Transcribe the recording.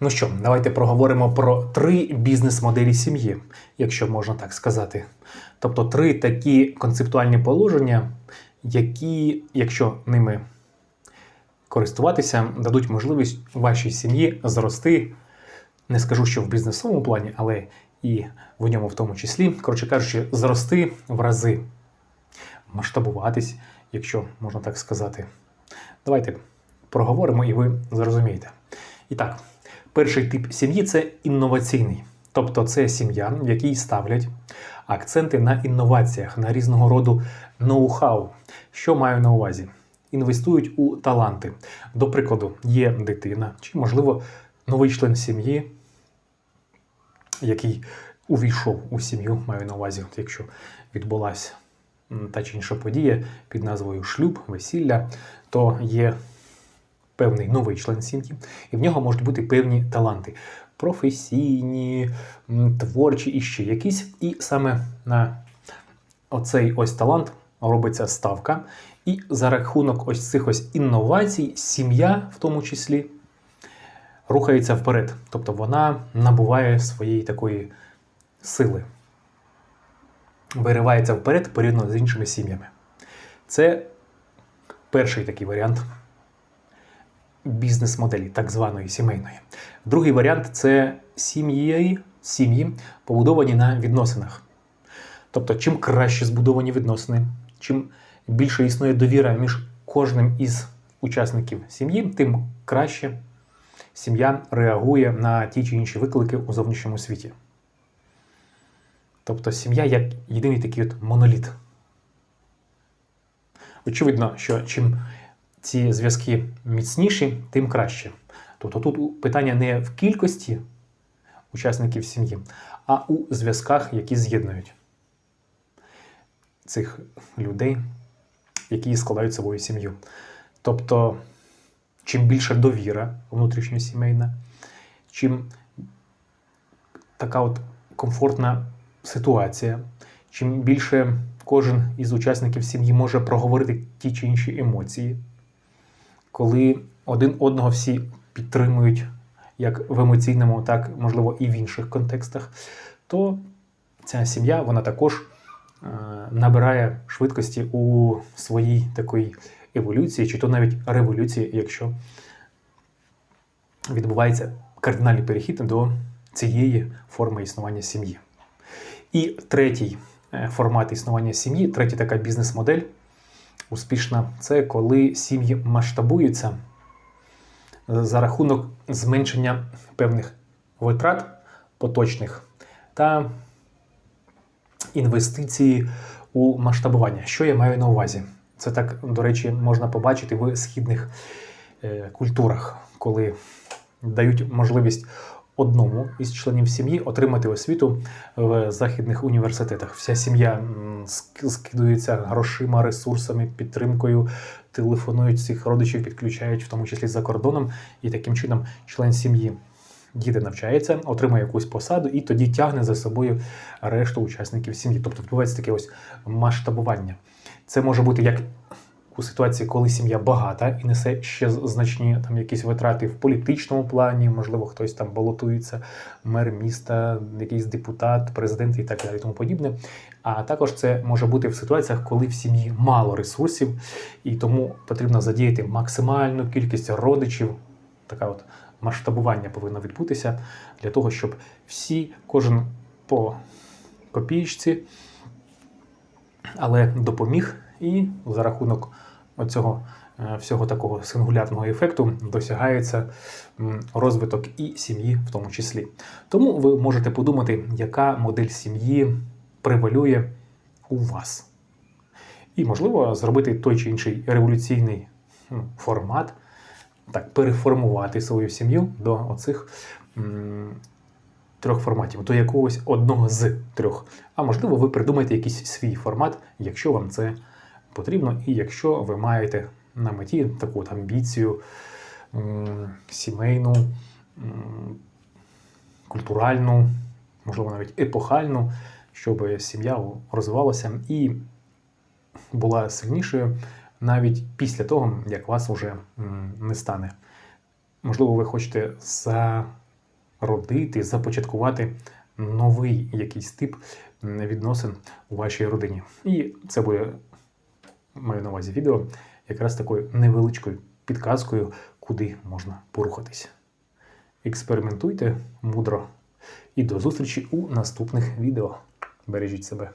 Ну що, давайте проговоримо про три бізнес-моделі сім'ї, якщо можна так сказати. Тобто три такі концептуальні положення, які, якщо ними користуватися, дадуть можливість вашій сім'ї зрости. Не скажу, що в бізнесовому плані, але і в ньому в тому числі, коротше кажучи, зрости в рази, масштабуватись, якщо можна так сказати. Давайте проговоримо і ви зрозумієте. І так, перший тип сім'ї це інноваційний. Тобто це сім'я, в якій ставлять акценти на інноваціях, на різного роду ноу-хау. Що маю на увазі? Інвестують у таланти. До прикладу, є дитина, чи, можливо, новий член сім'ї, який увійшов у сім'ю, маю на увазі, от якщо відбулася та чи інша подія під назвою шлюб, весілля, то є певний новий член сім'ї, і в нього можуть бути певні таланти професійні, творчі і ще якісь. І саме на оцей ось талант робиться ставка. І за рахунок ось цих ось інновацій, сім'я в тому числі рухається вперед. Тобто вона набуває своєї такої сили, виривається вперед порівняно з іншими сім'ями. Це перший такий варіант бізнес-моделі, так званої сімейної. Другий варіант це сім'ї, сім'ї, побудовані на відносинах. Тобто, чим краще збудовані відносини, чим більше існує довіра між кожним із учасників сім'ї, тим краще сім'я реагує на ті чи інші виклики у зовнішньому світі. Тобто сім'я як єдиний такий от моноліт. Очевидно, що чим ці зв'язки міцніші, тим краще. Тобто тут питання не в кількості учасників сім'ї, а у зв'язках, які з'єднують цих людей, які складають собою сім'ю. Тобто, чим більша довіра внутрішньосімейна, чим така от комфортна ситуація, чим більше кожен із учасників сім'ї може проговорити ті чи інші емоції, коли один одного всі підтримують як в емоційному, так можливо і в інших контекстах, то ця сім'я вона також е, набирає швидкості у своїй такій еволюції, чи то навіть революції, якщо відбувається кардинальний перехід до цієї форми існування сім'ї. І третій е, формат існування сім'ї, третя така бізнес-модель успішна, це коли сім'ї масштабуються за рахунок зменшення певних витрат поточних та інвестиції у масштабування. Що я маю на увазі? Це так, до речі, можна побачити в східних е, культурах, коли дають можливість одному із членів сім'ї отримати освіту в західних університетах. Вся сім'я скидується грошима, ресурсами, підтримкою, телефонують всіх родичів, підключають, в тому числі за кордоном, і таким чином член сім'ї. Діти навчається, отримує якусь посаду і тоді тягне за собою решту учасників сім'ї. Тобто відбувається таке ось масштабування. Це може бути як у ситуації, коли сім'я багата і несе ще значні там якісь витрати в політичному плані, можливо, хтось там балотується, мер міста, якийсь депутат, президент і так далі, тому подібне. А також це може бути в ситуаціях, коли в сім'ї мало ресурсів, і тому потрібно задіяти максимальну кількість родичів. Така от масштабування повинно відбутися для того, щоб всі, кожен по копієчці, але допоміг і за рахунок оцього е, всього такого сингулярного ефекту досягається розвиток і сім'ї в тому числі. Тому ви можете подумати, яка модель сім'ї превалює у вас. І, можливо, зробити той чи інший революційний ну, формат, так, переформувати свою сім'ю до оцих м, трьох форматів, до якогось одного з трьох. А можливо, ви придумаєте якийсь свій формат, якщо вам це потрібно, і якщо ви маєте на меті таку от амбіцію сімейну, культуральну, можливо, навіть епохальну, щоб сім'я розвивалася і була сильнішою навіть після того, як вас уже не стане. Можливо, ви хочете родити, започаткувати новий якийсь тип відносин у вашій родині. І це буде, маю на увазі відео, якраз такою невеличкою підказкою, куди можна порухатись. Експериментуйте мудро і до зустрічі у наступних відео. Бережіть себе.